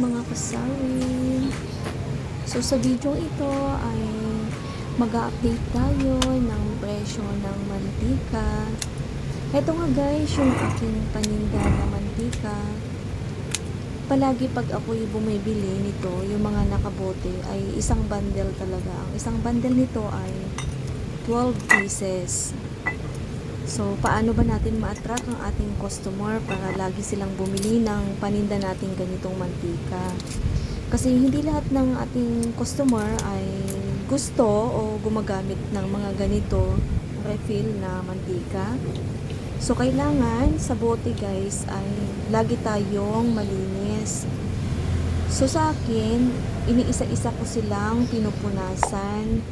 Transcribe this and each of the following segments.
mga kasawi. So sa video ito ay mag-update tayo ng presyo ng mantika. Ito nga guys, yung aking paninda na mantika. Palagi pag ako'y bumibili nito, yung mga nakabote ay isang bundle talaga. Ang isang bundle nito ay 12 pieces. So, paano ba natin ma-attract ang ating customer para lagi silang bumili ng paninda nating ganitong mantika? Kasi hindi lahat ng ating customer ay gusto o gumagamit ng mga ganito refill na mantika. So, kailangan sa bote guys ay lagi tayong malinis. So, sa akin, iniisa-isa ko silang pinupunasan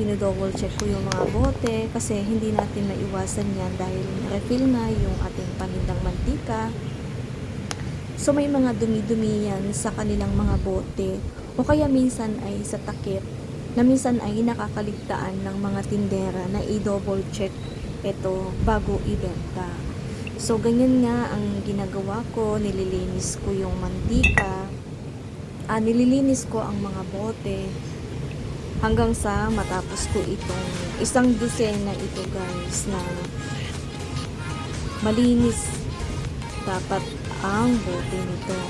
dinodouble check ko yung mga bote kasi hindi natin maiwasan yan dahil refill nga yung ating panindang mantika. So may mga dumi-dumi yan sa kanilang mga bote o kaya minsan ay sa takip na minsan ay nakakaligtaan ng mga tindera na i-double check ito bago ibenta. So ganyan nga ang ginagawa ko, nililinis ko yung mantika, ah, nililinis ko ang mga bote, hanggang sa matapos ko itong isang dosena ito guys na malinis dapat ang bote nito.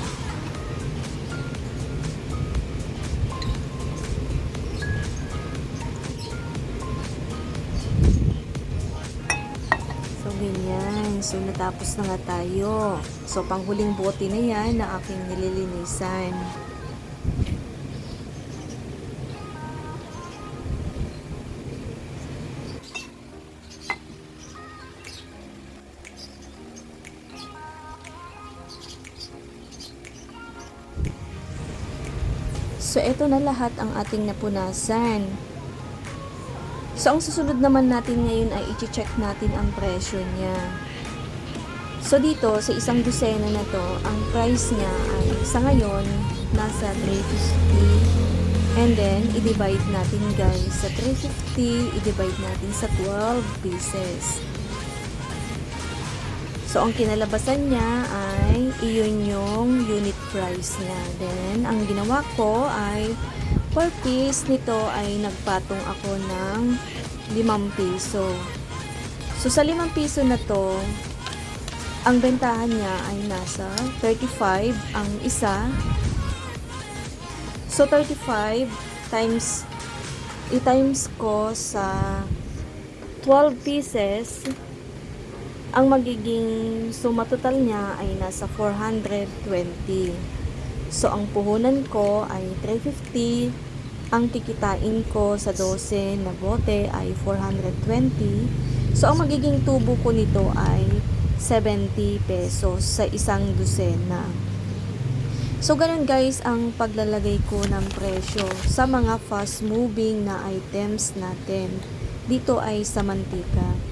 So ganyan. So natapos na nga tayo. So panghuling bote na yan na aking nililinisan So, ito na lahat ang ating napunasan. So, ang susunod naman natin ngayon ay i-check natin ang presyo niya. So, dito, sa isang dosena na to, ang price niya ay sa ngayon, nasa 350. And then, i-divide natin guys sa 350, i-divide natin sa 12 pieces. So, ang kinalabasan niya ay iyon yung unit price niya. Then, ang ginawa ko ay per piece nito ay nagpatong ako ng 5 piso. So, sa 5 piso na to, ang bentahan niya ay nasa 35 ang isa. So, 35 times i-times ko sa 12 pieces ang magiging suma total niya ay nasa 420. So, ang puhunan ko ay 350. Ang kikitain ko sa 12 na bote ay 420. So, ang magiging tubo ko nito ay 70 pesos sa isang dosena. So, ganun guys ang paglalagay ko ng presyo sa mga fast moving na items natin. Dito ay sa mantika.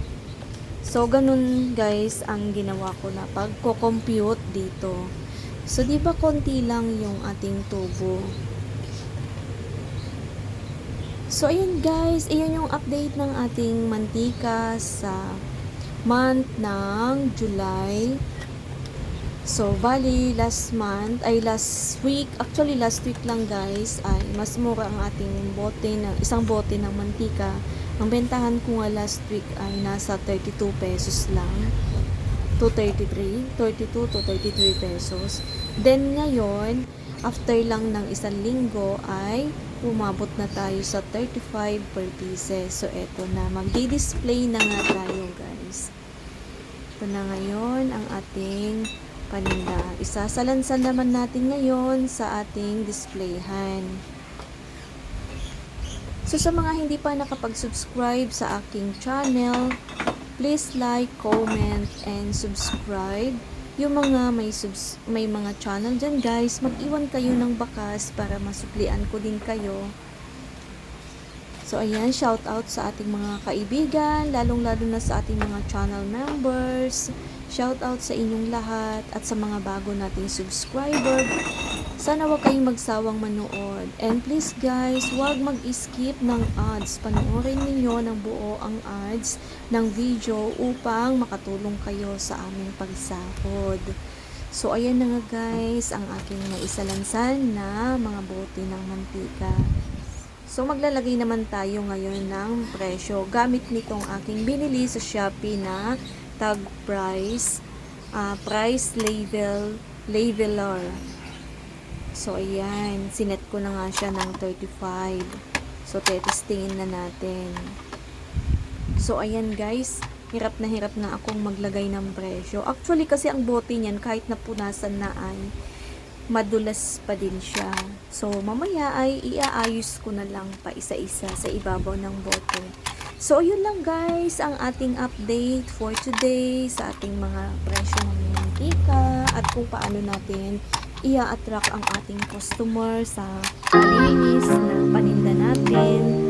So, ganun guys ang ginawa ko na pagko-compute dito. So, di ba konti lang yung ating tubo? So, ayun guys, iyan yung update ng ating mantika sa month ng July. So, bali, last month, ay last week, actually last week lang guys, ay mas mura ang ating bote, na, isang bote ng mantika. Ang bentahan ko nga last week ay nasa 32 pesos lang. To 33, 32 to 33 pesos. Then ngayon, after lang ng isang linggo ay umabot na tayo sa 35 per pieces. So, eto na. Magdi-display na nga tayo guys. Ito na ngayon ang ating paninda. Isasalansan naman natin ngayon sa ating displayhan. So sa mga hindi pa nakapag-subscribe sa aking channel, please like, comment, and subscribe. Yung mga may, subs- may mga channel dyan guys, mag-iwan kayo ng bakas para masuklian ko din kayo. So ayan, shout out sa ating mga kaibigan, lalong-lalo na sa ating mga channel members. Shout out sa inyong lahat at sa mga bago nating subscriber. Sana wag kayong magsawang manood. And please guys, wag mag-skip ng ads. Panoorin ninyo ng buo ang ads ng video upang makatulong kayo sa aming pagsahod. So, ayan na nga guys, ang aking naisalansan na mga bote ng mantika. So, maglalagay naman tayo ngayon ng presyo gamit nitong aking binili sa Shopee na tag price, ah, price label, labeler. So, ayan, sinet ko na nga siya ng 35. So, tetestingin na natin. So, ayan guys, hirap na hirap na akong maglagay ng presyo. Actually, kasi ang bote niyan, kahit napunasan na ay, madulas pa din siya. So, mamaya ay iaayos ko na lang pa isa-isa sa ibabaw ng bote. So, yun lang guys, ang ating update for today sa ating mga presyo ng mantika at kung paano natin ia-attract ang ating customer sa malinis na paninda natin.